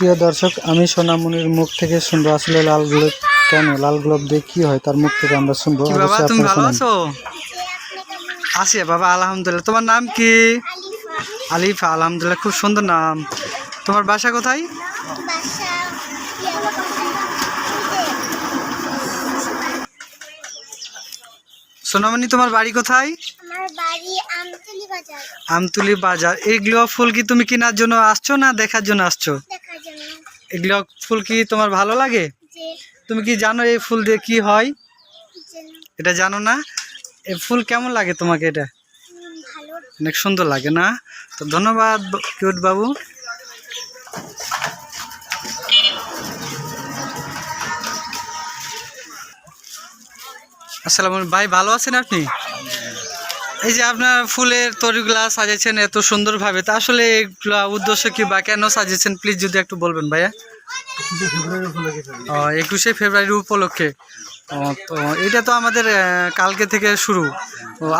প্রিয় দর্শক আমি সোনামণির মুখ থেকে শুনব আসলে লাল গোলাপ কেন? লাল গোলাপ দিয়ে কি হয়? তার মুখ থেকে আমরা শুনব। কি বাবা তুমি ভালো আছো? আছি বাবা আলহামদুলিল্লাহ। তোমার নাম কি? আলিফা আলহামদুলিল্লাহ খুব সুন্দর নাম। তোমার বাসা কোথায়? বাসা সোনামণি তোমার বাড়ি কোথায়? আমার বাজার। আমতুলি বাজার। এইগুলো ফুল কি তুমি কেনার জন্য আসছো না দেখার জন্য আসছো? এগুলো ফুল কি তোমার ভালো লাগে? তুমি কি জানো এই ফুল দিয়ে কি হয়? এটা জানো না? এই ফুল কেমন লাগে তোমাকে এটা? অনেক সুন্দর লাগে না? তো ধন্যবাদ কিউট বাবু। আসসালামু আলাইকুম। ভাই ভালো আছেন আপনি? এই যে আপনার ফুলের তরিগুলা সাজিয়েছেন এত সুন্দরভাবে, তা আসলে এগুলা উদ্দেশ্য কি বা কেন সাজিয়েছেন? প্লিজ যদি একটু বলবেন ভাইয়া। একুশে ফেব্রুয়ারি উপলক্ষে। তো এটা তো আমাদের কালকে থেকে শুরু।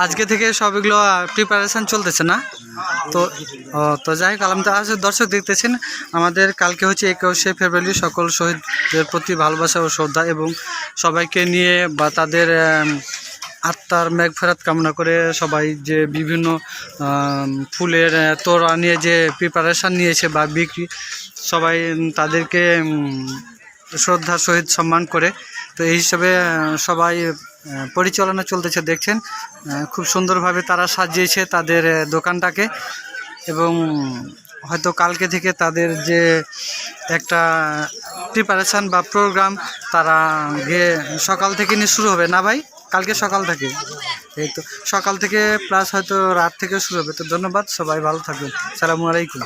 আজকে থেকে সব এগুলো প্রিপারেশন চলতেছে না? তো তো যাই হোক, আলহামদুলিল্লাহ আসলে দর্শক দেখতেছেন, আমাদের কালকে হচ্ছে একুশে ফেব্রুয়ারি সকল শহীদদের প্রতি ভালোবাসা ও শ্রদ্ধা এবং সবাইকে নিয়ে বা তাদের আত্মার মেঘ ফেরাত কামনা করে সবাই যে বিভিন্ন ফুলের তোড়া নিয়ে যে প্রিপারেশান নিয়েছে বা বিক্রি, সবাই তাদেরকে শ্রদ্ধার সহিত সম্মান করে। তো এই হিসাবে সবাই পরিচালনা চলতেছে, দেখছেন খুব সুন্দরভাবে তারা সাজিয়েছে তাদের দোকানটাকে এবং হয়তো কালকে থেকে তাদের যে একটা প্রিপারেশান বা প্রোগ্রাম তারা সকাল থেকে নিয়ে শুরু হবে। না ভাই? কালকে সকাল থেকে। এই তো, সকাল থেকে প্লাস হয়তো রাত থেকে শুরু হবে। তো ধন্যবাদ, সবাই ভালো থাকবেন। সালামু আলাইকুম।